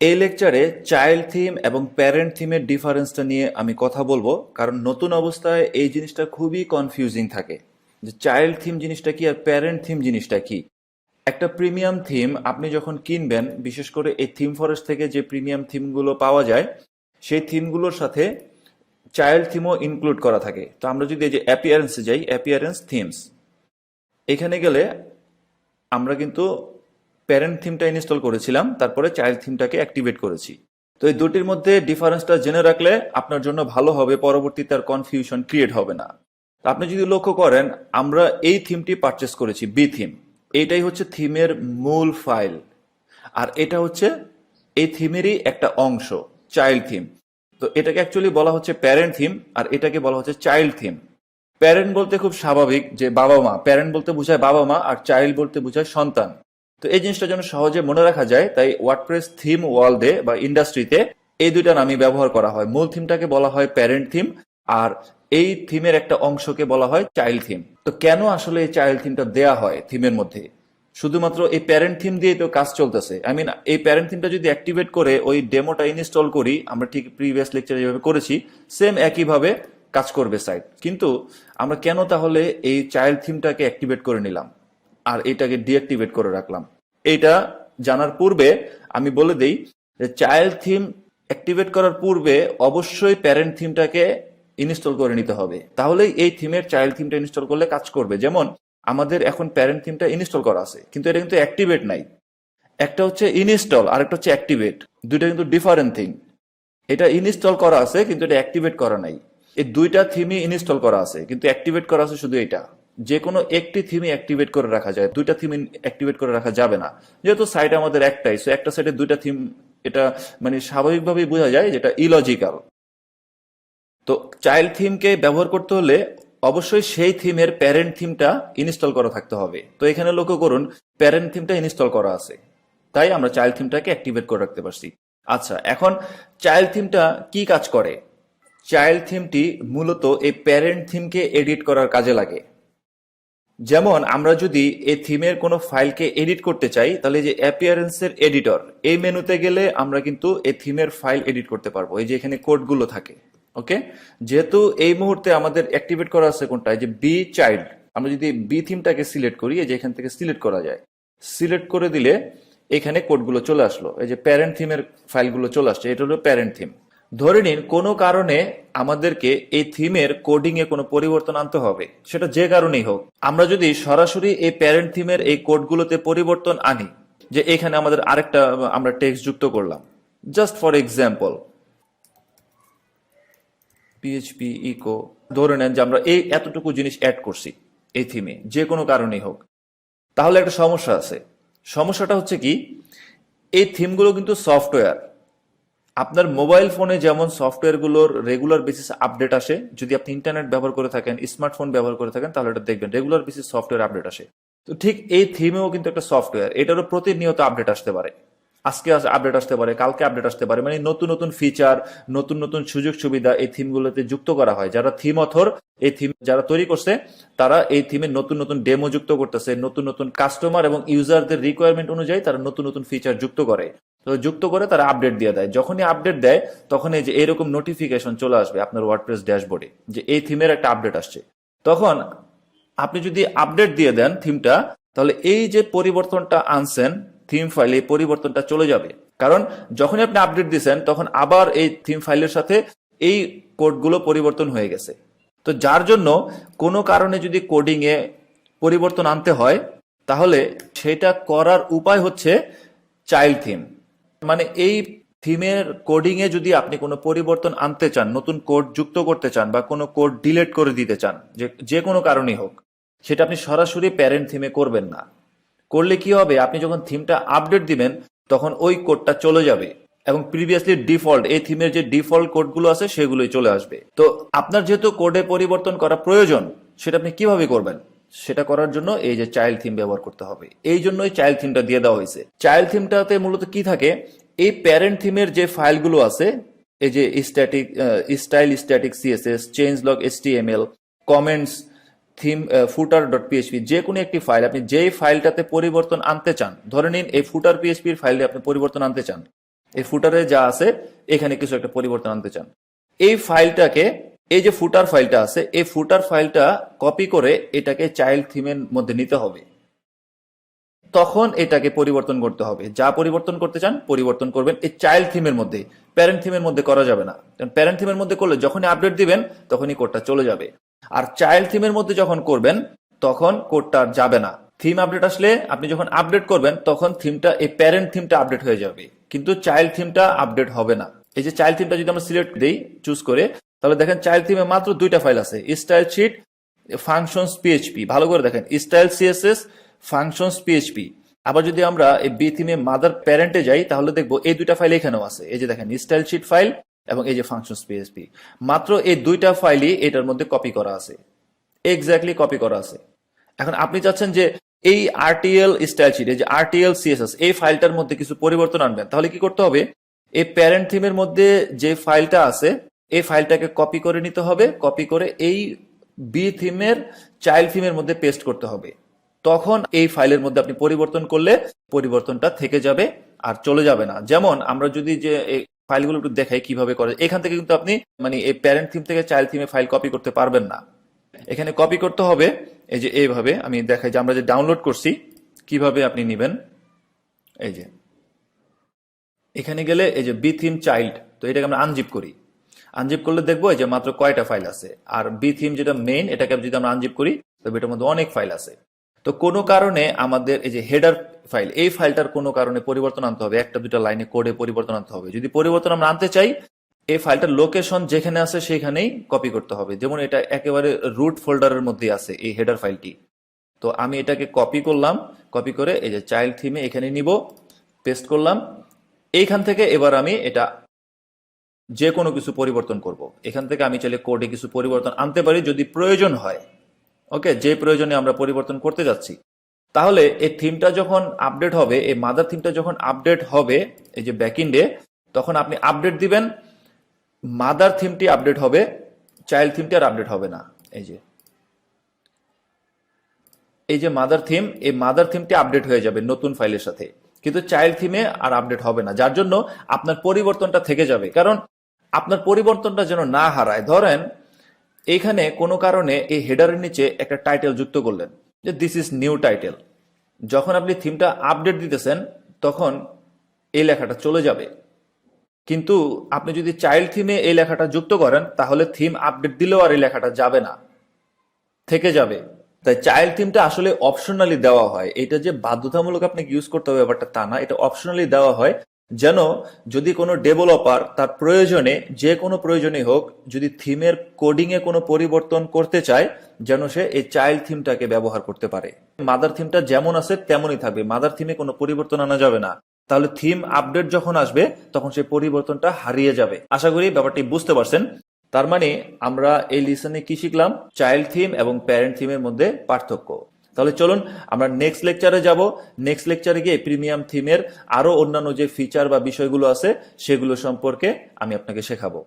এই লেকচারে child theme এবং প্যারেন্ট থিমের ডিফারেন্সটা নিয়ে আমি কথা বলব, কারণ নতুন অবস্থায় এই জিনিসটা খুবই কনফিউজিং থাকে। যে চাইল্ড থিম জিনিসটা কি আর প্যারেন্ট থিম জিনিসটা কি? একটা প্রিমিয়াম থিম আপনি যখন কিনবেন, বিশেষ করে এই থিম ফরেস্ট থেকে যে প্রিমিয়াম থিমগুলো পাওয়া যায়, সেই থিমগুলোর সাথে চাইল্ড থিমও ইনক্লুড করা থাকে। তো আমরা যদি এই যে অ্যাপিয়ারেন্সে যাই অ্যাপিয়ারেন্স থিমস এখানে গেলে আমরা কিন্তু প্যারেন্ট থিমটা ইনস্টল করেছিলাম, তারপরে চাইল্ড থিমটাকে অ্যাক্টিভেট করেছি। তো এই দুটির মধ্যে ডিফারেন্সটা জেনে রাখলে আপনার জন্য ভালো হবে, পরবর্তীতে আর কনফিউশন ক্রিয়েট হবে না। আপনি যদি লক্ষ্য করেন, আমরা এই থিমটি পারচেস করেছি বি থিম এইটাই হচ্ছে থিমের মূল ফাইল আর এটা হচ্ছে এই থিমেরই একটা অংশ চাইল্ড থিম তো এটাকে অ্যাকচুয়ালি বলা হচ্ছে প্যারেন্ট থিম আর এটাকে বলা হচ্ছে চাইল্ড থিম প্যারেন্ট বলতে খুব স্বাভাবিক যে বাবা মা প্যারেন্ট বলতে বোঝায় বাবা মা আর চাইল্ড বলতে বোঝায় সন্তান। তো এই জিনিসটা যেন সহজে মনে রাখা যায়, তাই ওয়ার্ডপ্রেস থিম ওয়ার্ল্ডে বা ইন্ডাস্ট্রিতে এই দুইটা নামই ব্যবহার করা হয়। মূল থিমটাকে বলা হয় প্যারেন্ট থিম আর এই থিমের একটা অংশকে বলা হয় চাইল্ড থিম তো কেন আসলে এই চাইল্ড থিমটা দেয়া হয় থিমের মধ্যে? শুধুমাত্র এই প্যারেন্ট থিম দিয়ে তো কাজ চলতেছে। আই মিন এই প্যারেন্ট থিমটা যদি অ্যাক্টিভেট করে ওই ডেমোটা ইনস্টল করি, আমরা ঠিক প্রিভিয়াস লেকচারে যেভাবে করেছি সেম একইভাবে কাজ করবে সাইট কিন্তু আমরা কেন তাহলে এই চাইল্ড থিমটাকে অ্যাক্টিভেট করে নিলাম? আর এটাকে ডিঅ্যাক্টিভেট করে রাখলাম? এইটা জানার পূর্বে আমি বলে দেই যে চাইল্ড থিম অ্যাক্টিভেট করার পূর্বে অবশ্যই প্যারেন্ট থিমটাকে ইনস্টল করে নিতে হবে। তাহলেই এই থিমের চাইল্ড থিমটা ইনস্টল করলে কাজ করবে। যেমন আমাদের এখন প্যারেন্ট থিমটা ইনস্টল করা আছে, কিন্তু এটা কিন্তু অ্যাক্টিভেট নাই। একটা হচ্ছে ইনস্টল আর একটা হচ্ছে অ্যাক্টিভেট দুইটা কিন্তু ডিফারেন্ট থিং এটা ইনস্টল করা আছে, কিন্তু এটা অ্যাক্টিভেট করা নাই। এই দুইটা থিমই ইনস্টল করা আছে, কিন্তু অ্যাক্টিভেট করা আছে শুধু এটা। যে কোনো একটি থিমই অ্যাক্টিভেট করে রাখা যায়, দুইটা থিম অ্যাক্টিভেট করে রাখা যাবে না। যেহেতু সাইট আমাদের একটাই সো একটা সাইডে দুইটা থিম এটা মানে স্বাভাবিকভাবেই বোঝা যায় যেটা ইলজিক্যাল তো চাইল্ড থিমকে ব্যবহার করতে হলে অবশ্যই সেই থিমের প্যারেন্ট থিমটা ইনস্টল করা থাকতে হবে। তো এখানে লক্ষ্য করুন প্যারেন্ট থিমটা ইনস্টল করা আছে। তাই আমরা চাইল্ড থিমটাকে অ্যাক্টিভেট করে রাখতে পারছি। আচ্ছা এখন চাইল্ড থিমটা কি কাজ করে? চাইল্ড থিমটি মূলত এই প্যারেন্ট থিমকে এডিট করার কাজে লাগে। যেমন আমরা যদি এই থিমের কোনো ফাইলকে এডিট করতে চাই, তাহলে যে অ্যাপিয়ারেন্সের এডিটর, এই মেনুতে গেলে আমরা কিন্তু এই থিমের ফাইল এডিট করতে পারব, এই যে এখানে কোডগুলো থাকে, ওকে? যেহেতু এই মুহূর্তে আমাদের অ্যাক্টিভেট করা আছে কোনটা? যে বি চাইল্ড, আমরা যদি বি থিমটাকে সিলেক্ট করি, এই যে এখান থেকে সিলেক্ট করা যায়, সিলেক্ট করে দিলে এখানে কোডগুলো চলে আসলো, এই যে প্যারেন্ট থিমের ফাইলগুলো চলে আসছে, এটা হলো প্যারেন্ট থিম ধরে নিন, কোনো কারণে আমাদেরকে এই থিমের কোডিং এ কোনো পরিবর্তন আনতে হবে। সেটা যে কারণেই হোক। আমরা যদি সরাসরি এই প্যারেন্ট থিমের এই কোডগুলোতে পরিবর্তন আনি, যে এখানে আমাদের আরেকটা, আমরা টেক্সট যুক্ত করলাম। Just for example PHP echo ধরে নেন যে আমরা এই এতটুকু জিনিস অ্যাড করছি এই থিমে যে কোনো কারণেই হোক। তাহলে একটা সমস্যা আছে। সমস্যাটা হচ্ছে কি, এই থিমগুলো কিন্তু সফটওয়্যার আপনার মোবাইল ফোনে যেমন সফটওয়্যারগুলোর রেগুলার বেসিস আপডেট আসে, যদি আপনি ইন্টারনেট ব্যবহার করে থাকেন স্মার্টফোন ব্যবহার করে থাকেন, তাহলে এটা দেখবেন রেগুলার বেসিস সফটওয়্যার আপডেট আসে। তো ঠিক এই থিমেও কিন্তু একটা সফটওয়্যার এটারও প্রতিনিয়ত আপডেট আসতে পারে। আজকে আপডেট আসতে পারে, কালকে আপডেট আসতে পারে মানে নতুন নতুন ফিচার নতুন নতুন সুযোগ সুবিধা এই থিমগুলোতে যুক্ত করা হয়। যারা থিম অথর এই থিম যারা তৈরি করছে, তারা এই থিমে নতুন নতুন ডেমো যুক্ত করতেছে, নতুন নতুন কাস্টমার এবং ইউজারদের রিকোয়ারমেন্ট অনুযায়ী তারা নতুন নতুন ফিচার যুক্ত করে। যুক্ত করে তারা আপডেট দিয়ে দেয়। যখনই আপডেট দেয় তখন এই যে এরকম নোটিফিকেশন চলে আসবে আপনার ওয়ার্ডপ্রেস ড্যাশবোর্ডে যে এই থিমের একটা আপডেট আসছে। তখন আপনি যদি আপডেট দিয়ে দেন থিমটা তাহলে এই যে পরিবর্তনটা আনছেন থিম ফাইলে এই পরিবর্তনটা চলে যাবে। কারণ যখনই আপনি আপডেট দিয়েছেন তখন আবার এই থিম ফাইলের সাথে এই কোডগুলো পরিবর্তন হয়ে গেছে। তো যার জন্য কোনো কারণে যদি কোডিং এ পরিবর্তন আনতে হয়, তাহলে সেটা করার উপায় হচ্ছে চাইল্ড থিম মানে এই থিমের কোডিং এ যদি আপনি কোনো পরিবর্তন আনতে চান, নতুন কোড যুক্ত করতে চান বা কোনো কোড ডিলিট করে দিতে চান, যে যে কোনো কারণেই হোক, সেটা আপনি সরাসরি প্যারেন্ট থিমে করবেন না। করলে কি হবে? আপনি যখন থিমটা আপডেট দিবেন, তখন ওই কোডটা চলে যাবে এবং প্রিভিয়াসলি ডিফল্ট এই থিমের যে ডিফল্ট কোডগুলো আছে, সেগুলোই চলে আসবে। তো আপনার যেহেতু কোডে পরিবর্তন করা প্রয়োজন, সেটা আপনি কীভাবে করবেন? সেটা করার জন্য এই যে চাইল্ড থিম ব্যবহার করতে হবে। এই জন্যই চাইল্ড থিমটা দিয়ে দেওয়া হয়েছে। চাইল্ড থিমটাতে মূলত কি থাকে? এই প্যারেন্ট থিমের যে ফাইলগুলো আছে, এই যে static style static CSS change log HTML comments theme footer dot PHP যে কোনো একটি ফাইল আপনি যেই ফাইলটাতে পরিবর্তন আনতে চান, ধরে নিন এই ফুটার পিএইচপির ফাইলে আপনি পরিবর্তন আনতে চান। এই ফুটারে যা আছে, এখানে কিছু একটা পরিবর্তন আনতে চান। এই ফাইলটাকে এই যে ফুটার ফাইলটা আছে, এই ফুটার ফাইলটা কপি করে এটাকে চাইল্ড থিমের মধ্যে নিতে হবে। তখন এটাকে পরিবর্তন করতে হবে। যা পরিবর্তন করতে চান, পরিবর্তন করবেন এই চাইল্ড থিমের মধ্যে। প্যারেন্ট থিমের মধ্যে করা যাবে না। কারণ প্যারেন্ট থিমের মধ্যে করলে যখনই আপডেট দিবেন, তখনই কোডটা চলে যাবে। আর চাইল্ড থিমের মধ্যে যখন করবেন, তখন কোডটা আর যাবে না। থিম আপডেট আসলে আপনি যখন আপডেট করবেন, তখন থিমটা এই প্যারেন্ট থিমটা আপডেট হয়ে যাবে। কিন্তু চাইল্ড থিমটা আপডেট হবে না। এই যে চাইল্ড থিমটা যদি আমরা সিলেক্ট দিই চুজ করে, তাহলে দেখেন চাইল্ড থিমে মাত্র দুইটা ফাইল আছে। স্টাইল শিট ফাংশনস পিএইচপি ভালো করে দেখেন স্টাইল সিএসএস ফাংশনস পিএইচপি আবার যদি আমরা এই বি থিমে মাদার প্যারেন্টে যাই, তাহলে দেখব এই দুইটা ফাইল এখানেও আছে। এই যে দেখেন স্টাইল শিট ফাইল এবং এই যে ফাংশনস পিএইচপি মাত্র এই দুইটা ফাইলই এটার মধ্যে কপি করা আছে। এক্স্যাক্টলি কপি করা আছে। এখন আপনি চাচ্ছেন যে এই আরটিএল স্টাইল শিট এই যে আরটিএল সিএসএস এই ফাইলটার মধ্যে কিছু পরিবর্তন আনবেন, তাহলে কি করতে হবে? এই প্যারেন্ট থিমের মধ্যে যে ফাইলটা আছে, এই ফাইলটাকে কপি করে নিতে হবে কপি করে এই বি থিমের চাইল্ড থিমের মধ্যে পেস্ট করতে হবে। তখন এই ফাইলের মধ্যে আপনি পরিবর্তন করলে পরিবর্তনটা থেকে যাবে আর চলে যাবে না। যেমন আমরা যদি যে ফাইলগুলো একটু দেখাই কীভাবে করে, এখান থেকে কিন্তু আপনি মানে এই প্যারেন্ট থিম থেকে চাইল্ড থিমে ফাইল কপি করতে পারবেন না। এখানে কপি করতে হবে, এই যে এইভাবে আমি দেখাই যে আমরা যে ডাউনলোড করছি, কীভাবে আপনি নেবেন, এই যে এখানে গেলে এই যে বি থিম চাইল্ড তো এটাকে আমরা আনজিপ করি। আনজিপ করলে দেখব যে মাত্র কয়টা ফাইল আছে। আর বি থিম যেটা মেইন এটাকে যদি আমরা আনজিপ করি, তবে এটার মধ্যে অনেক ফাইল আছে। তো কোনো কারণে আমাদের এই যে হেডার ফাইল এই ফাইলটার কোনো কারণে পরিবর্তন আনতে হবে। একটা, দুটা লাইনে কোডে পরিবর্তন আনতে হবে। যদি পরিবর্তন আমরা আনতে চাই, এই ফাইলটার লোকেশন যেখানে আছে সেখানেই কপি করতে হবে। যেমন এটা একেবারে রুট ফোল্ডারের মধ্যে আছে এই হেডার ফাইলটি তো আমি এটাকে কপি করলাম কপি করে এই যে চাইল্ড থিমে এখানে নিব পেস্ট করলাম এইখান থেকে এবার আমি এটা যে কোনো কিছু পরিবর্তন করব। এখান থেকে আমি চাইলে কোডে কিছু পরিবর্তন আনতে পারি যদি প্রয়োজন হয়। ওকে যে প্রয়োজনে আমরা পরিবর্তন করতে যাচ্ছি। তাহলে এই থিমটা যখন আপডেট হবে, এই মাদার থিমটা যখন আপডেট হবে, এই যে ব্যাকইন্ডে তখন আপনি আপডেট দিবেন মাদার থিমটি আপডেট হবে চাইল্ড থিমটি আর আপডেট হবে না। এই যে। এই যে মাদার থিম এই মাদার থিমটি আপডেট হয়ে যাবে নতুন ফাইলের সাথে। কিন্তু চাইল্ড থিমে আর আপডেট হবে না। যার জন্য আপনার পরিবর্তনটা থেকে যাবে। কারণ আপনার পরিবর্তনটা যেন না হারায়। ধরেন এইখানে কোনো কারণে এই হেডারের নিচে একটা টাইটেল যুক্ত করলেন, যে দিস ইজ নিউ টাইটেল যখন আপনি থিমটা আপডেট দিতেছেন, তখন এই লেখাটা চলে যাবে। কিন্তু আপনি যদি চাইল্ড থিমে এই লেখাটা যুক্ত করেন, তাহলে থিম আপডেট দিলেও আর এই লেখাটা যাবে না। থেকে যাবে। তাই চাইল্ড থিমটা আসলে অপশনালি দেওয়া হয়। এটা যে বাধ্যতামূলক আপনাকে ইউজ করতে হবে ব্যাপারটা তা না, এটা অপশনালি দেওয়া হয় যেন যদি কোনো ডেভেলপার তার প্রয়োজনে যে কোনো প্রয়োজনে হোক, যদি থিমের কোডিং এ কোনো পরিবর্তন করতে চায়, যেন সে এই চাইল্ড থিমটাকে ব্যবহার করতে পারে। মাদার থিমটা যেমন আছে তেমনই থাকবে মাদার থিমে কোনো পরিবর্তন আনা যাবে না। তাহলে থিম আপডেট যখন আসবে, তখন সেই পরিবর্তনটা হারিয়ে যাবে। আশা করি ব্যাপারটি বুঝতে পারছেন। তার মানে আমরা এই লিসনে কি শিখলাম? চাইল্ড থিম এবং প্যারেন্ট থিমের মধ্যে পার্থক্য। তাহলে চলুন আমরা নেক্সট লেকচারে যাব। নেক্সট লেকচারে গিয়ে প্রিমিয়াম থিমের আরও অন্যান্য যে ফিচার বা বিষয়গুলো আছে, সেগুলো সম্পর্কে আমি আপনাকে শেখাবো।